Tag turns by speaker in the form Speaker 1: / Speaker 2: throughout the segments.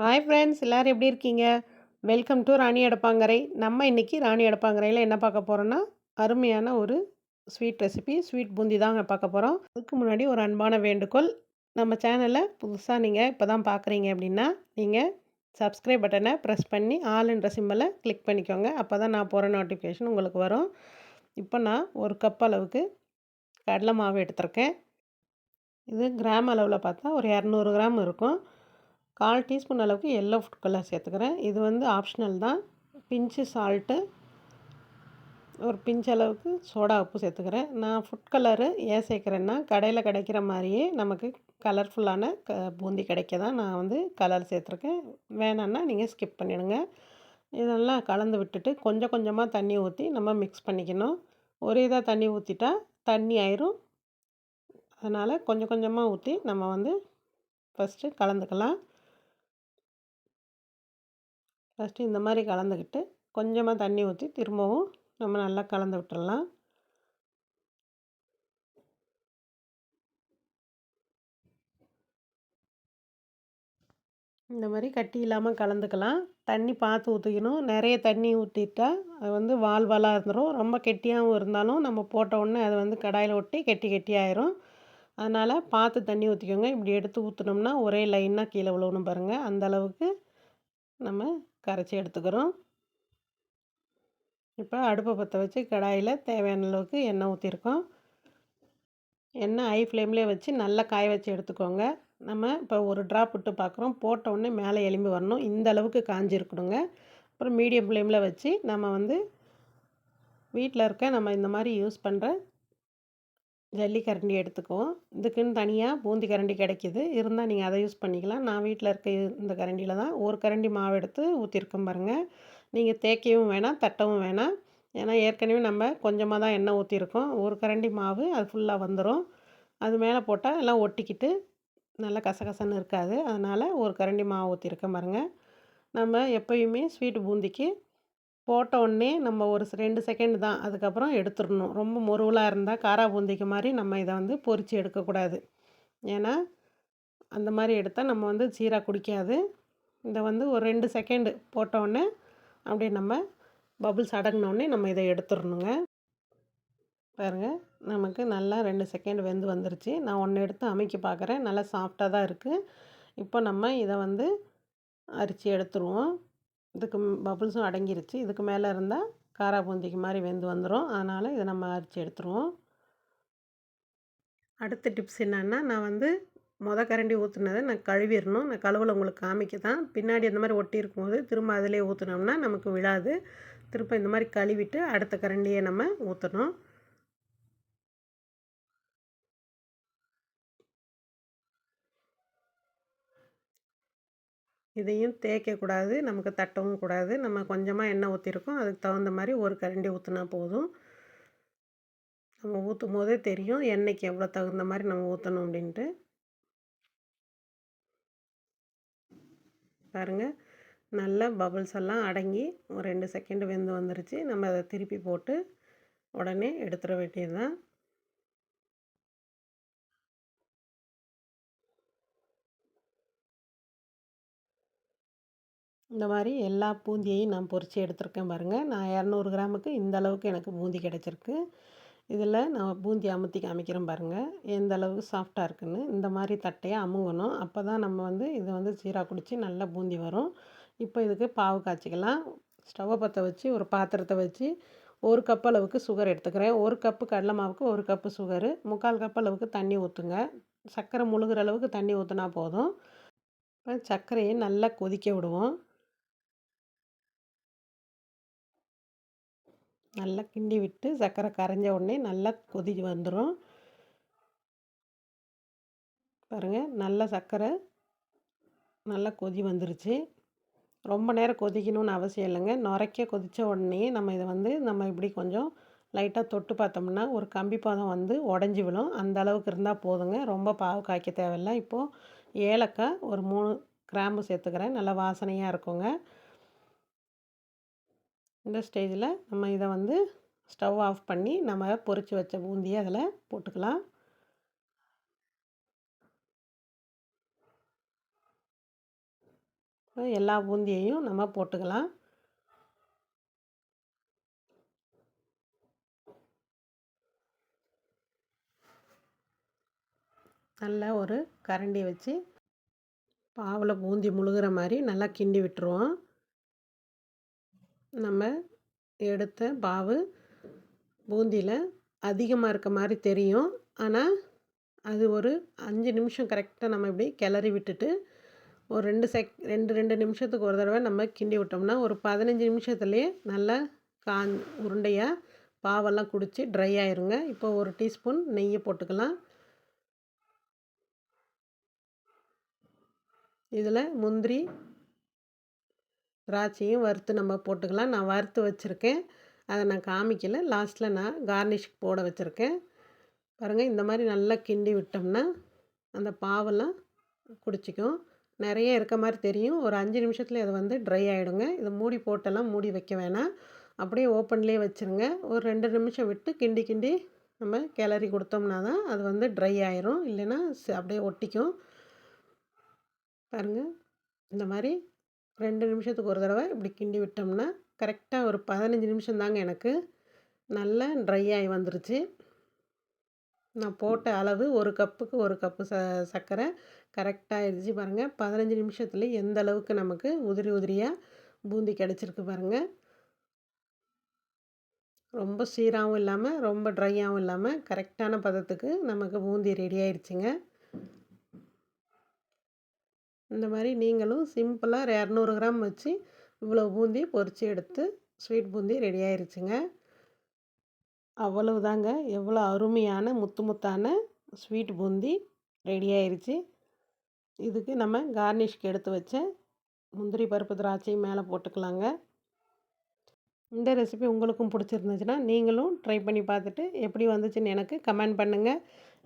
Speaker 1: Hi friends எல்லோரும் எப்படி இருக்கீங்க? Welcome to Rani Adappangarai. நம்ம இன்றைக்கி ராணி அடப்பாங்கரையில் என்ன பார்க்க போகிறோன்னா அருமையான ஒரு ஸ்வீட் ரெசிபி ஸ்வீட் பூந்தி தாங்க பார்க்க போகிறோம் அதுக்கு முன்னாடி ஒரு அன்பான வேண்டுகோள். நம்ம சேனலை புதுசாக நீங்கள் இப்போ தான் பார்க்குறீங்க அப்படின்னா நீங்கள் சப்ஸ்கிரைப் பட்டனை ப்ரெஸ் பண்ணி ஆளுன்ற என்ற கிளிக் பண்ணிக்கோங்க. அப்போ தான் நான் போகிற நோட்டிஃபிகேஷன் உங்களுக்கு வரும். இப்போ நான் ஒரு கப் அளவுக்கு கடலை மாவு எடுத்திருக்கேன். இது கிராம் அளவில் பார்த்தா ஒரு இரநூறு கிராம் இருக்கும். கால் டீஸ்பூன் அளவுக்கு எல்லோ ஃபுட் கலர் சேர்த்துக்கிறேன். இது வந்து ஆப்ஷனல் தான். பிஞ்சு சால்ட்டு ஒரு பிஞ்ச் அளவுக்கு சோடா உப்பு சேர்த்துக்கிறேன். நான் ஃபுட் கலரு ஏன் சேர்க்குறேன்னா கடையில் கிடைக்கிற மாதிரியே நமக்கு கலர்ஃபுல்லான க பூந்தி கிடைக்க தான் நான் வந்து கலர் சேர்த்துருக்கேன். வேணான்னா நீங்கள் ஸ்கிப் பண்ணிவிடுங்க இதெல்லாம் கலந்து விட்டுட்டு கொஞ்சம் கொஞ்சமாக தண்ணி ஊற்றி நம்ம மிக்ஸ் பண்ணிக்கணும். ஒரே இதாக தண்ணி ஊற்றிட்டா தண்ணி ஆயிரும். அதனால் கொஞ்சம் கொஞ்சமாக ஊற்றி நம்ம வந்து ஃபஸ்ட்டு கலந்துக்கலாம். ஃபஸ்ட்டு இந்த மாதிரி கலந்துக்கிட்டு கொஞ்சமாக தண்ணி ஊற்றி திரும்பவும் நம்ம நல்லா கலந்து விட்டுடலாம் இந்த மாதிரி கட்டி இல்லாமல் கலந்துக்கலாம். தண்ணி பார்த்து ஊற்றிக்கணும் நிறைய தண்ணி ஊற்றிட்டா அது வந்து வால் வாலாக இருந்துடும் ரொம்ப கெட்டியாகவும் இருந்தாலும் நம்ம போட்ட உடனே அது வந்து கடாயில் ஒட்டி கெட்டி கெட்டியாயிரும் அதனால் பார்த்து தண்ணி ஊற்றிக்கோங்க இப்படி எடுத்து ஊற்றினோம்னா ஒரே லைனாக கீழே விழுவணும் பாருங்கள் அந்த அளவுக்கு நம்ம கரைச்சி எடுத்துக்கிறோம். இப்போ அடுப்பை பற்ற வச்சு கடாயில் தேவையான அளவுக்கு எண்ணெய் ஊற்றிருக்கோம் எண்ணெய் ஹை ஃப்ளேம்லேயே வச்சு நல்லா காய வச்சு எடுத்துக்கோங்க. நம்ம இப்போ ஒரு ட்ராப் விட்டு பார்க்குறோம் போட்ட உடனே மேலே எலும்பி வரணும். இந்த அளவுக்கு காஞ்சிருக்கணுங்க. அப்புறம் மீடியம் ஃப்ளேமில் வச்சு நம்ம வந்து வீட்டில் இருக்க நம்ம இந்த மாதிரி யூஸ் பண்ணுற ஜல்லி கரண்டி எடுத்துக்குவோம். இதுக்குன்னு தனியாக பூந்தி கரண்டி கிடைக்கிது. இருந்தால் நீங்கள் அதை யூஸ் பண்ணிக்கலாம். நான் வீட்டில் இருக்க இந்த கரண்டியில் தான் ஒரு கரண்டி மாவு எடுத்து ஊற்றிருக்கோம் பாருங்கள் நீங்கள் தேய்க்கவும் வேணாம் தட்டவும் வேணாம். ஏன்னா ஏற்கனவே நம்ம கொஞ்சமாக தான் எண்ணெய் ஊற்றிருக்கோம் ஒரு கரண்டி மாவு அது ஃபுல்லாக வந்துடும் அது மேலே போட்டால் எல்லாம் ஒட்டிக்கிட்டு நல்லா கசகசன்னு இருக்காது. அதனால் ஒரு கரண்டி மாவு ஊற்றிருக்கேன் பாருங்கள் நம்ம எப்போயுமே ஸ்வீட் பூந்திக்கு போட்ட உடனே நம்ம ஒரு ரெண்டு செகண்ட் தான் அதுக்கப்புறம் எடுத்துடணும். ரொம்ப முருவலாக இருந்தால் காரா பூந்திக்கு மாதிரி நம்ம இதை வந்து பொறிச்சு எடுக்கக்கூடாது. ஏன்னா அந்த மாதிரி எடுத்தால் நம்ம வந்து சீராக குடிக்காது. இதை வந்து ஒரு ரெண்டு செகண்டு போட்டோடனே அப்படியே நம்ம பபுள்ஸ் அடங்கினோடனே நம்ம இதை எடுத்துடணுங்க. பாருங்கள் நமக்கு நல்லா ரெண்டு செகண்ட் வெந்து வந்துருச்சு. நான் ஒன்று எடுத்து அமைக்க பார்க்குறேன் நல்லா சாஃப்டாக தான் இருக்குது இப்போ நம்ம இதை வந்து அரிச்சு எடுத்துருவோம். இதுக்கு பபுள்ஸும் அடங்கிருச்சு. இதுக்கு மேலே இருந்தால் காரா பூந்திக்கு மாதிரி வெந்து வந்துடும் அதனால் இதை நம்ம அரிச்சு எடுத்துருவோம். அடுத்த டிப்ஸ் என்னென்னா நான் வந்து மொத கரண்டி ஊற்றுனதை நான் கழுவிடணும் நான் கழுவில் உங்களுக்கு காமிக்க தான் பின்னாடி அந்த மாதிரி ஒட்டி இருக்கும்போது திரும்ப அதிலே ஊற்றுனோம்னா நமக்கு விழாது. திரும்ப இந்த மாதிரி கழுவிட்டு அடுத்த கரண்டியை நம்ம ஊற்றணும் இதையும் தேய்க்கக்கூடாது நமக்கு தட்டவும் கூடாது. நம்ம கொஞ்சமாக எண்ணெய் ஊற்றிருக்கோம் அதுக்கு தகுந்த மாதிரி ஒரு கரண்டி ஊற்றினா போதும். நம்ம ஊற்றும் போதே தெரியும் எண்ணெய்க்கு எவ்வளோ தகுந்த மாதிரி நம்ம ஊற்றணும் அப்படின்ட்டு. பாருங்கள் நல்லா பபுள்ஸ் எல்லாம் அடங்கி ஒரு ரெண்டு செகண்டு வெந்து வந்துருச்சு. நம்ம அதை திருப்பி போட்டு உடனே எடுத்துட வேண்டியது தான் இந்த மாதிரி எல்லா பூந்தியையும் நான் பொறிச்சு எடுத்திருக்கேன் பாருங்கள் நான் இரநூறு கிராமுக்கு இந்த அளவுக்கு எனக்கு பூந்தி கிடச்சிருக்கு. இதில் நான் பூந்தி அமுத்தி காமிக்கிறேன் பாருங்கள் எந்த அளவுக்கு சாஃப்டாக இருக்குன்னு. இந்த மாதிரி தட்டையை அமுங்கணும். அப்போ தான் நம்ம வந்து இதை வந்து சீராக குடித்து நல்லா பூந்தி வரும். இப்போ இதுக்கு பாவு காய்ச்சிக்கலாம். ஸ்டவ்வை பற்ற வச்சு ஒரு பாத்திரத்தை வச்சு ஒரு கப் அளவுக்கு சுகர் எடுத்துக்கிறேன். ஒரு கப்பு கடலை மாவுக்கு ஒரு கப்பு சுகரு முக்கால் கப் அளவுக்கு தண்ணி ஊற்றுங்க சர்க்கரை முழுகிற அளவுக்கு தண்ணி ஊற்றினா போதும். இப்போ சர்க்கரையை நல்லா கொதிக்க விடுவோம். நல்லா கிண்டி விட்டு சர்க்கரை கரைஞ்ச உடனே நல்லா கொதி வந்துடும் பாருங்கள் நல்லா சர்க்கரை நல்லா கொதி வந்துருச்சு. ரொம்ப நேரம் கொதிக்கணும்னு அவசியம் இல்லைங்க. நுரைக்க கொதித்த உடனே நம்ம இதை வந்து நம்ம இப்படி கொஞ்சம் லைட்டாக தொட்டு பார்த்தோம்னா ஒரு கம்பி பதம் வந்து உடஞ்சி விழும். அந்த அளவுக்கு இருந்தால் போதுங்க. ரொம்ப பாவு காய்க்க தேவையில்லை. இப்போது ஏலக்காய் ஒரு மூணு கிராம்பு சேர்த்துக்கிறேன். நல்லா வாசனையாக இருக்குங்க. இந்த ஸ்டேஜில் நம்ம இதை வந்து ஸ்டவ் ஆஃப் பண்ணி நம்ம பொறிச்சு வச்ச பூந்தியை அதில் போட்டுக்கலாம். எல்லா பூந்தியையும் நம்ம போட்டுக்கலாம். நல்ல ஒரு கரண்டி வச்சு பாவில் பூந்தி முழுகிற மாதிரி நல்லா கிண்டி விட்டுருவோம். நம்ம எடுத்த பாவு பூந்தியில் அதிகமாக இருக்க மாதிரி தெரியும். ஆனால் அது ஒரு அஞ்சு நிமிஷம் கரெக்டாக நம்ம இப்படி கிளறி விட்டுட்டு ஒரு ரெண்டு செக் ரெண்டு ரெண்டு நிமிஷத்துக்கு ஒரு தடவை நம்ம கிண்டி விட்டோம்னா ஒரு பதினஞ்சு நிமிஷத்துலேயே நல்லா காஞ் உருண்டையாக பாவெல்லாம் குடித்து ட்ரை ஆயிருங்க. இப்போ ஒரு டீஸ்பூன் நெய்யை போட்டுக்கலாம். இதில் முந்திரி திராட்சையும் வறுத்து நம்ம போட்டுக்கலாம். நான் வறுத்து வச்சுருக்கேன். அதை நான் காமிக்கல. லாஸ்ட்டில் நான் கார்னிஷ்க்கு போட வச்சுருக்கேன். பாருங்கள் இந்த மாதிரி நல்லா கிண்டி விட்டோம்னா அந்த பாவெல்லாம் குடிச்சிக்கும். நிறைய இருக்க மாதிரி தெரியும். ஒரு அஞ்சு நிமிஷத்தில் இது வந்து ட்ரை ஆகிடுங்க இதை மூடி போட்டெல்லாம் மூடி வைக்க வேணாம். அப்படியே ஓப்பன்லேயே வச்சுருங்க. ஒரு ரெண்டு நிமிஷம் விட்டு கிண்டி கிண்டி நம்ம கிளறி கொடுத்தோம்னா தான் அது வந்து ட்ரை ஆயிரும். இல்லைன்னா அப்படியே ஒட்டிக்கும். பாருங்கள் இந்த மாதிரி ரெண்டு நிமிஷத்துக்கு ஒரு தடவை இப்படி கிண்டி விட்டோம்னா கரெக்டாக ஒரு பதினஞ்சு நிமிஷம் தாங்க எனக்கு. நல்லா ட்ரை ஆகி வந்துருச்சு. நான் போட்ட அளவு ஒரு கப்புக்கு ஒரு கப்பு ச சர்க்கரை கரெக்டாக இருந்துச்சு பாருங்கள் பதினஞ்சு நிமிஷத்துல எந்த அளவுக்கு நமக்கு உதிரி உதிரியாக பூந்தி கிடச்சிருக்கு பாருங்கள் ரொம்ப சீராகவும் இல்லாமல் ரொம்ப ட்ரையாகவும் இல்லாமல் கரெக்டான பதத்துக்கு நமக்கு பூந்தி ரெடி ஆயிடுச்சுங்க இந்த மாதிரி நீங்களும் சிம்பிளாக இரநூறு கிராம் வச்சு இவ்வளோ பூந்தி பொரித்து எடுத்து ஸ்வீட் பூந்தி ரெடி ஆகிருச்சிங்க அவ்வளவு தாங்க எவ்வளோ அருமையான முத்து முத்தான ஸ்வீட் பூந்தி ரெடி ஆயிருச்சு. இதுக்கு நம்ம கார்னிஷ்க்கு எடுத்து வச்ச முந்திரி பருப்பு திராட்சையும் மேலே போட்டுக்கலாங்க. இந்த ரெசிபி உங்களுக்கும் பிடிச்சிருந்துச்சுன்னா நீங்களும் ட்ரை பண்ணி பார்த்துட்டு எப்படி வந்துச்சுன்னு எனக்கு கமெண்ட் பண்ணுங்கள்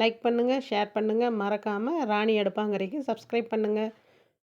Speaker 1: லைக் பண்ணுங்கள் ஷேர் பண்ணுங்கள் மறக்காமல் ராணி அடுப்பாங்கரைக்கு சப்ஸ்கிரைப் பண்ணுங்கள்